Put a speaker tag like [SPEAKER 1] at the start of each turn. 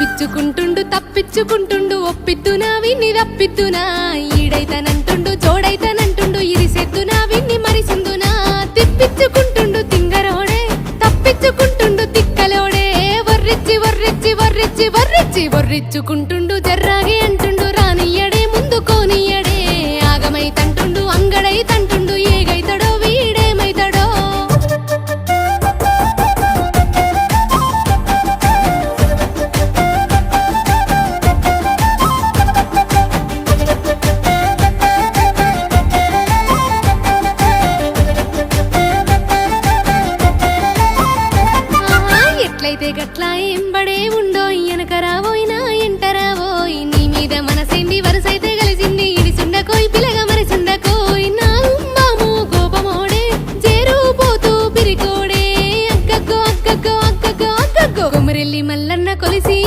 [SPEAKER 1] తప్పించుకుంటుండు తప్పించుకుంటుండు ఒప్పిద్దునా విన్ని రప్పిద్దునా ఈడైతనంటుండు జోడైతనంటుండు ఇరిసెద్దునా విన్ని మరిసిందునా తిప్పించుకుంటుండు తింగరోడే తప్పించుకుంటుండు తిక్కలోడే. వర్రిచ్చి వర్రిచ్చి వర్రిచ్చి వర్రిచ్చి వర్రిచ్చుకుంటుండు జర్రాగి అంటుండు గట్ల ఎంబడే ఉండోయ్ ఎనకరావోయినా ఎంటరావోయ్ నీ మీద మనసేంది వరుసైతే కలిసింది ఇడి సుండకోయ్ పిలగ మరి సుండకోయ్ నా రుంబాము కోపమోడే చేరుపోతూ పిరికోడే. అక్కగో అక్కగో అక్కగో అక్కగో కొమరెల్లి మల్లన్న కొలిసి